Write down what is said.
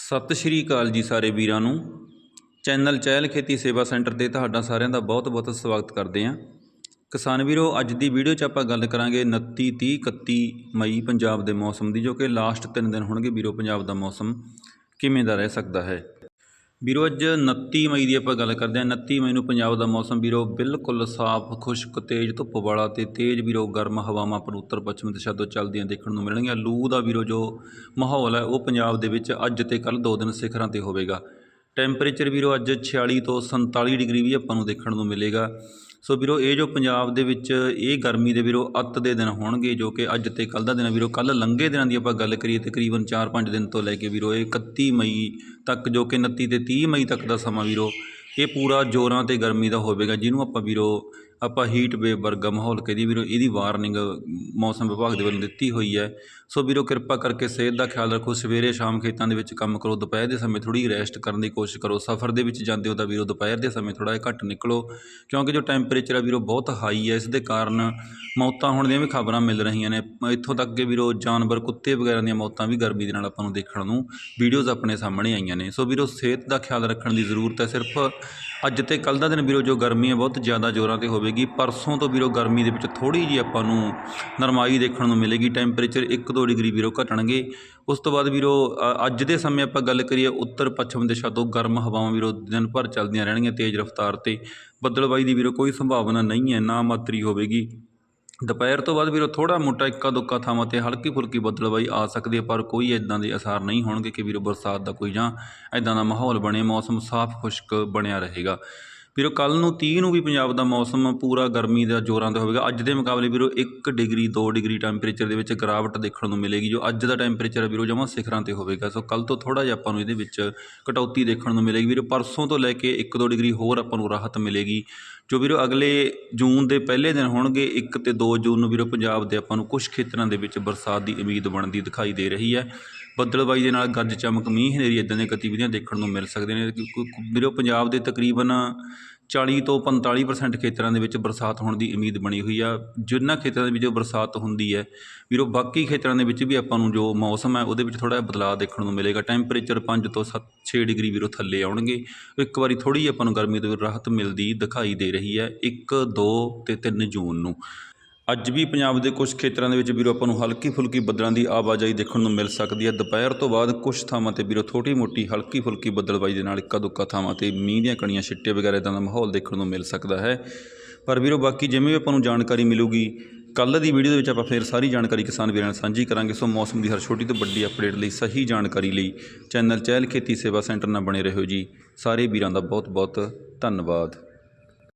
ਸਤਿ ਸ਼੍ਰੀ ਅਕਾਲ ਜੀ ਸਾਰੇ ਵੀਰਾਂ ਨੂੰ। ਚੈਨਲ ਚਹਿਲ ਖੇਤੀ ਸੇਵਾ ਸੈਂਟਰ ਤੇ ਤੁਹਾਡਾ ਸਾਰਿਆਂ ਦਾ ਬਹੁਤ-ਬਹੁਤ ਸਵਾਗਤ ਕਰਦੇ ਹਾਂ। ਕਿਸਾਨ ਵੀਰੋ, ਅੱਜ ਦੀ ਵੀਡੀਓ 'ਚ ਆਪਾਂ ਗੱਲ ਕਰਾਂਗੇ 29 30 31 ਮਈ ਪੰਜਾਬ ਦੇ ਮੌਸਮ ਦੀ, ਜੋ ਕਿ ਲਾਸਟ 3 ਦਿਨ ਹੋਣਗੇ ਵੀਰੋ, ਪੰਜਾਬ ਦਾ ਮੌਸਮ ਕਿਵੇਂ ਦਾ ਰਹਿ ਸਕਦਾ ਹੈ। ਵੀਰੋ, ਅੱਜ 29 ਮਈ ਦੀ ਆਪਾਂ ਗੱਲ ਕਰਦੇ ਹਾਂ। 29 ਮਈ ਨੂੰ ਪੰਜਾਬ ਦਾ ਮੌਸਮ ਵੀਰੋ ਬਿਲਕੁਲ ਸਾਫ਼, ਖੁਸ਼ਕ, ਤੇਜ਼ ਧੁੱਪ ਵਾਲਾ ਤੇ ਤੇਜ਼ ਵੀਰੋ ਗਰਮ ਹਵਾਵਾਂ ਆਪਾਂ ਨੂੰ ਉੱਤਰ ਪੱਛਮ ਦਿਸ਼ਾ ਤੋਂ ਚੱਲਦੀਆਂ ਦੇਖਣ ਨੂੰ ਮਿਲਣਗੀਆਂ। ਲੂ ਦਾ ਵੀਰੋ ਜੋ ਮਾਹੌਲ ਹੈ, ਉਹ ਪੰਜਾਬ ਦੇ ਵਿੱਚ ਅੱਜ ਤੇ ਕੱਲ ਦੋ ਦਿਨ ਸਿਖਰਾਂ ਤੇ ਹੋਵੇਗਾ। ਟੈਂਪਰੇਚਰ ਵੀਰੋ ਅੱਜ 46 ਤੋਂ 47 ਡਿਗਰੀ ਵੀ ਆਪਾਂ ਨੂੰ ਦੇਖਣ ਨੂੰ ਮਿਲੇਗਾ। ਸੋ ਵੀਰੋ, ਇਹ ਜੋ ਪੰਜਾਬ ਦੇ ਵਿੱਚ ਇਹ ਗਰਮੀ ਦੇ ਵੀਰੋ, ਅੱਤ ਦੇ ਦਿਨ ਹੋਣਗੇ, ਜੋ ਕਿ ਅੱਜ ਤੇ ਕੱਲ ਦਾ ਦਿਨ ਵੀਰੋ ਕੱਲ ਲੰਘੇ ਦਿਨਾਂ ਦੀ ਆਪਾਂ ਗੱਲ ਕਰੀਏ, ਤਕਰੀਬਨ 4-5 ਦਿਨ ਤੋਂ ਲੈ ਕੇ ਵੀਰੋ, ਇਹ 31 ਮਈ ਤੱਕ, ਜੋ ਕਿ 29 ਤੇ 30 ਮਈ ਤੱਕ ਦਾ ਸਮਾਂ ਵੀਰੋ, ਇਹ ਪੂਰਾ ਜੋਰਾਂ ਤੇ ਗਰਮੀ ਦਾ ਹੋਵੇਗਾ, ਜਿਹਨੂੰ ਆਪਾਂ ਵੀਰੋ ਆਪਾਂ ਹੀਟ ਵੇਵ ਵਰਗਾ ਮਾਹੌਲ ਕਹਦੀ ਵੀਰੋ, ਇਹਦੀ ਵਾਰਨਿੰਗ ਮੌਸਮ ਵਿਭਾਗ ਦੇ ਵੱਲੋਂ ਦਿੱਤੀ ਹੋਈ ਹੈ। ਸੋ ਵੀਰੋ, ਕਿਰਪਾ ਕਰਕੇ ਸਿਹਤ ਦਾ ਖਿਆਲ ਰੱਖੋ, ਸਵੇਰੇ ਸ਼ਾਮ ਖੇਤਾਂ ਦੇ ਵਿੱਚ ਕੰਮ ਕਰੋ, ਦੁਪਹਿਰ ਦੇ ਸਮੇਂ ਥੋੜੀ ਰੈਸਟ ਕਰਨ ਦੀ ਕੋਸ਼ਿਸ਼ ਕਰੋ, ਸਫ਼ਰ ਦੇ ਵਿੱਚ ਜਾਂਦੇ ਹੋ ਤਾਂ ਵੀਰੋ, ਦੁਪਹਿਰ ਦੇ ਸਮੇਂ ਥੋੜਾ ਜਿਹਾ ਘੱਟ ਨਿਕਲੋ, ਕਿਉਂਕਿ ਜੋ ਟੈਂਪਰੇਚਰ ਆ ਵੀਰੋ, ਬਹੁਤ ਹਾਈ ਹੈ, ਇਸ ਦੇ ਕਾਰਨ ਮੌਤਾਂ ਹੋਣ ਦੀਆਂ ਵੀ ਖਬਰਾਂ ਮਿਲ ਰਹੀਆਂ ਨੇ। ਇੱਥੋਂ ਤੱਕ ਕਿ ਵੀਰੋ, ਜਾਨਵਰ, ਕੁੱਤੇ ਵਗੈਰਾ ਦੀਆਂ ਮੌਤਾਂ ਵੀ ਗਰਮੀ ਦੇ ਨਾਲ ਆਪਾਂ ਨੂੰ ਦੇਖਣ ਨੂੰ ਵੀਡੀਓਜ਼ ਆਪਣੇ ਸਾਹਮਣੇ ਆਈਆਂ ਨੇ। ਸੋ ਵੀਰੋ, ਸਿਹਤ ਦਾ ਖਿਆਲ ਰੱਖਣ ਦੀ ਜ਼ਰੂਰਤ ਹੈ ਸਿਰਫ ਅੱਜ ਤੇ ਕੱਲ ਦਾ ਦਿਨ ਵੀਰੋ, ਜੋ ਗਰਮੀ ਹੈ, ਬਹੁਤ ਜ਼ਿਆਦਾ ਜ਼ੋਰਾਂ ਤੇ ਹੋਵੇਗੀ। ਪਰਸੋਂ ਤੋਂ ਵੀਰੋ, ਗਰਮੀ ਦੇ ਵਿੱਚ ਥੋੜੀ ਜੀ ਆਪਾਂ ਨੂੰ ਨਰਮਾਈ ਦੇਖਣ ਨੂੰ ਮਿਲੇਗੀ। ਟੈਂਪਰੇਚਰ 1-2 ਡਿਗਰੀ ਵੀਰੋ ਘਟਣਗੇ। ਉਸ ਤੋਂ ਬਾਅਦ ਵੀਰੋ ਅੱਜ ਦੇ ਸਮੇਂ ਆਪਾਂ ਗੱਲ ਕਰੀਏ, ਉੱਤਰ ਪੱਛਮ ਦਿਸ਼ਾ ਤੋਂ ਗਰਮ ਹਵਾਵਾਂ ਵੀਰੋ ਦਿਨ ਭਰ ਚੱਲਦੀਆਂ ਰਹਿਣਗੀਆਂ, ਤੇਜ਼ ਰਫ਼ਤਾਰ ਤੇ। ਬੱਦਲਬਾਈ ਦੀ ਵੀਰੋ ਕੋਈ ਸੰਭਾਵਨਾ ਨਹੀਂ ਹੈ, ਨਾ ਮਾਤਰੀ ਹੋਵੇਗੀ। ਦੁਪਹਿਰ ਤੋਂ ਬਾਅਦ ਵੀਰੋ ਥੋੜਾ ਮੋਟਾ ਇੱਕਾ ਦੁੱਕਾ ਥਾਵਾਂ ਤੇ ਹਲਕੀ ਫੁਲਕੀ ਬੱਦਲਬਾਈ ਆ ਸਕਦੀ ਹੈ ਪਰ ਕੋਈ ਇਦਾਂ ਦੇ ਅਸਾਰ ਨਹੀਂ ਹੋਣਗੇ ਕਿ ਵੀਰੋ ਬਰਸਾਤ ਦਾ ਕੋਈ ਜਾਂ ਇਦਾਂ ਦਾ ਮਾਹੌਲ ਬਣੇ, ਮੌਸਮ ਸਾਫ਼ ਖੁਸ਼ਕ ਬਣਿਆ ਰਹੇਗਾ। ਵੀਰੋ, ਕੱਲ੍ਹ ਨੂੰ ਤੀਹ ਨੂੰ ਵੀ ਪੰਜਾਬ ਦਾ ਮੌਸਮ ਪੂਰਾ ਗਰਮੀ ਦਾ ਜ਼ੋਰਾਂ ਤੇ ਹੋਵੇਗਾ। ਅੱਜ ਦੇ ਮੁਕਾਬਲੇ ਵੀਰੋ 1 ਡਿਗਰੀ 2 ਡਿਗਰੀ ਟੈਂਪਰੇਚਰ ਦੇ ਵਿੱਚ ਗਿਰਾਵਟ ਦੇਖਣ ਨੂੰ ਮਿਲੇਗੀ, ਜੋ ਅੱਜ ਦਾ ਟੈਂਪਰੇਚਰ ਵੀਰੋ, ਜਮਾਂ ਸਿਖਰਾਂ ਤੇ ਹੋਵੇਗਾ। ਸੋ ਕੱਲ ਤੋਂ ਥੋੜਾ ਜਿਹਾ ਆਪਾਂ ਨੂੰ ਇਹਦੇ ਵਿੱਚ ਕਟੌਤੀ ਦੇਖਣ ਨੂੰ ਮਿਲੇਗੀ ਵੀਰੋ। ਪਰਸੋਂ ਤੋਂ ਲੈ ਕੇ 1-2 ਡਿਗਰੀ ਹੋਰ ਆਪਾਂ ਨੂੰ ਰਾਹਤ ਮਿਲੇਗੀ, ਜੋ ਵੀਰੋ ਅਗਲੇ ਜੂਨ ਦੇ ਪਹਿਲੇ ਦਿਨ ਹੋਣਗੇ 1 ਤੇ 2 ਜੂਨ ਨੂੰ ਵੀਰੋ ਪੰਜਾਬ ਦੇ ਆਪਾਂ ਨੂੰ ਕੁਝ ਖੇਤਰਾਂ ਦੇ ਵਿੱਚ ਬਰਸਾਤ ਦੀ ਉਮੀਦ ਬਣਦੀ ਦਿਖਾਈ ਦੇ ਰਹੀ ਹੈ। ਬੱਦਲਬਾਈ ਦੇ ਨਾਲ ਗੱਜ ਚਮਕ ਮੀਂਹ ਹਨੇਰੀ ਇਦਾਂ ਦੀਆਂ ਗਤੀਵਿਧੀਆਂ ਦੇਖਣ ਨੂੰ ਮਿਲ ਸਕਦੇ ਨੇ, ਕਿਉਂਕਿ ਵੀਰੋ ਪੰਜਾਬ ਦੇ ਤਕਰੀਬਨ 40 ਤੋਂ 45% ਖੇਤਰਾਂ ਦੇ ਵਿੱਚ ਬਰਸਾਤ ਹੋਣ ਦੀ ਉਮੀਦ ਬਣੀ ਹੋਈ ਆ। ਜਿਨ੍ਹਾਂ ਖੇਤਰਾਂ ਦੇ ਵਿੱਚ ਜੋ ਬਰਸਾਤ ਹੁੰਦੀ ਹੈ, ਵੀਰੋ, ਬਾਕੀ ਖੇਤਰਾਂ ਦੇ ਵਿੱਚ ਵੀ ਆਪਾਂ ਨੂੰ ਜੋ ਮੌਸਮ ਹੈ, ਉਹਦੇ ਵਿੱਚ ਥੋੜਾ ਜਿਹਾ ਬਦਲਾਅ ਦੇਖਣ ਨੂੰ ਮਿਲੇਗਾ। ਟੈਂਪਰੇਚਰ 5 ਤੋਂ 7 6 ਡਿਗਰੀ ਵੀਰੋ ਥੱਲੇ ਆਉਣਗੇ। ਇੱਕ ਵਾਰੀ ਥੋੜੀ ਜਿਹੀ ਆਪਾਂ ਨੂੰ ਗਰਮੀ ਤੋਂ ਰਾਹਤ ਮਿਲਦੀ ਦਿਖਾਈ ਦੇ ਰਹੀ ਹੈ 1 2 ਤੇ 3 ਜੂਨ ਨੂੰ। ਅੱਜ ਵੀ ਪੰਜਾਬ ਦੇ ਕੁਝ ਖੇਤਰਾਂ ਦੇ ਵਿੱਚ ਵੀਰੋ, ਆਪਾਂ ਨੂੰ ਹਲਕੀ ਫੁਲਕੀ ਬੱਦਲਾਂ ਦੀ ਆਵਾਜਾਈ ਦੇਖਣ ਨੂੰ ਮਿਲ ਸਕਦੀ ਹੈ। ਦੁਪਹਿਰ ਤੋਂ ਬਾਅਦ ਕੁਝ ਥਾਵਾਂ ਤੇ ਵੀਰੋ ਥੋੜੀ ਮੋਟੀ ਹਲਕੀ ਫੁਲਕੀ ਬੱਦਲਬਾਈ ਦੇ ਨਾਲ ਇੱਕਾ ਦੁੱਕਾ ਥਾਵਾਂ ਤੇ ਮੀਂਹ ਦੀਆਂ ਕਣੀਆਂ, ਛਿੱਟੇ ਵਗੈਰਾ ਇਦਾਂ ਦਾ ਮਾਹੌਲ ਦੇਖਣ ਨੂੰ ਮਿਲ ਸਕਦਾ ਹੈ। ਪਰ ਵੀਰੋ, ਬਾਕੀ ਜਿਵੇਂ ਵੀ ਆਪਾਂ ਨੂੰ ਜਾਣਕਾਰੀ ਮਿਲੂਗੀ, ਕੱਲ੍ਹ ਦੀ ਵੀਡੀਓ ਦੇ ਵਿੱਚ ਆਪਾਂ ਫੇਰ ਸਾਰੀ ਜਾਣਕਾਰੀ ਕਿਸਾਨ ਵੀਰਾਂ ਨਾਲ ਸਾਂਝੀ ਕਰਾਂਗੇ। ਸੋ ਮੌਸਮ ਦੀ ਹਰ ਛੋਟੀ ਤੋਂ ਵੱਡੀ ਅਪਡੇਟ ਲਈ ਸਹੀ ਜਾਣਕਾਰੀ ਲਈ ਚੈਨਲ ਚਹਿਲ ਖੇਤੀ ਸੇਵਾ ਸੈਂਟਰ ਨਾਲ ਬਣੇ ਰਹੋ ਜੀ। ਸਾਰੇ ਵੀਰਾਂ ਦਾ ਬਹੁਤ ਬਹੁਤ ਧੰਨਵਾਦ।